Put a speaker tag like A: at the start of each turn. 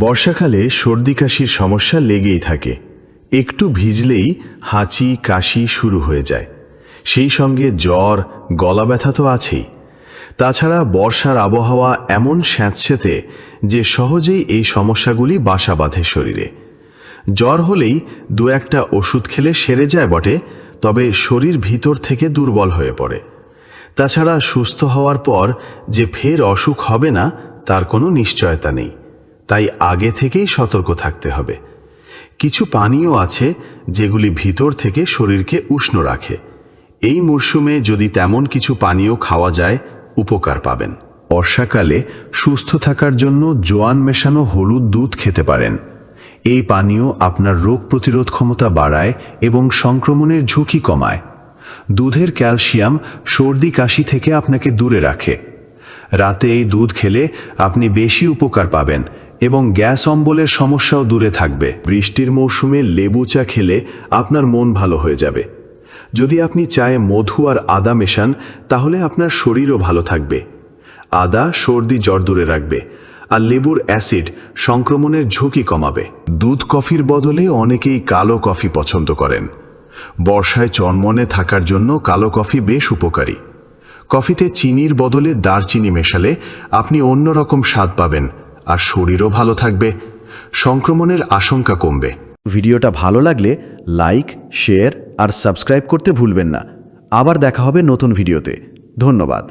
A: বর্ষাকালে সর্দি কাশির সমস্যা লেগেই থাকে। একটু ভিজলেই হাঁচি, কাশি শুরু হয়ে যায়। সেই সঙ্গে জ্বর গলা ব্যথা তো আছেই। তাছাড়া বর্ষার আবহাওয়া এমন স্যাঁতস্যাঁতে যে সহজেই এই সমস্যাগুলি বাসা বাঁধে শরীরে। জ্বর হলেই দু একটা ওষুধ খেলে সেরে যায় বটে, তবে শরীর ভিতর থেকে দুর্বল হয়ে পড়ে। তাছাড়া সুস্থ হওয়ার পর যে ফের অসুখ হবে না, তার কোনো নিশ্চয়তা নেই। তাই আগে থেকেই সতর্ক থাকতে হবে। কিছু পানীয় আছে যেগুলি ভিতর থেকে শরীরকে উষ্ণ রাখে। এই মরশুমে যদি তেমন কিছু পানীয় খাওয়া যায়, উপকার পাবেন। বর্ষাকালে সুস্থ থাকার জন্য জোয়ান মেশানো হলুদ দুধ খেতে পারেন। এই পানীয় আপনার রোগ প্রতিরোধ ক্ষমতা বাড়ায় এবং সংক্রমণের ঝুঁকি কমায়। দুধের ক্যালসিয়াম সর্দি কাশি থেকে আপনাকে দূরে রাখে। রাতে এই দুধ খেলে আপনি বেশি উপকার পাবেন এবং গ্যাস অম্বলের সমস্যাও দূরে থাকবে। বৃষ্টির মৌসুমে লেবু চা খেলে আপনার মন ভালো হয়ে যাবে। যদি আপনি চায়ে মধু আর আদা মেশান, তাহলে আপনার শরীরও ভালো থাকবে। আদা সর্দি জ্বর দূরে রাখবে। আর লেবুর অ্যাসিড সংক্রমণের ঝুঁকি কমাবে। দুধ কফির বদলে অনেকেই কালো কফি পছন্দ করেন। বর্ষায় চনমনে থাকার জন্য কালো কফি বেশ উপকারী। কফিতে চিনির বদলে দারচিনি মেশালে আপনি অন্যরকম স্বাদ পাবেন আর শরীরও ভালো থাকবে। সংক্রমণের আশঙ্কা কমবে।
B: ভিডিওটা ভালো লাগলে লাইক, শেয়ার আর সাবস্ক্রাইব করতে ভুলবেন না। আবার দেখা হবে নতুন ভিডিওতে। ধন্যবাদ।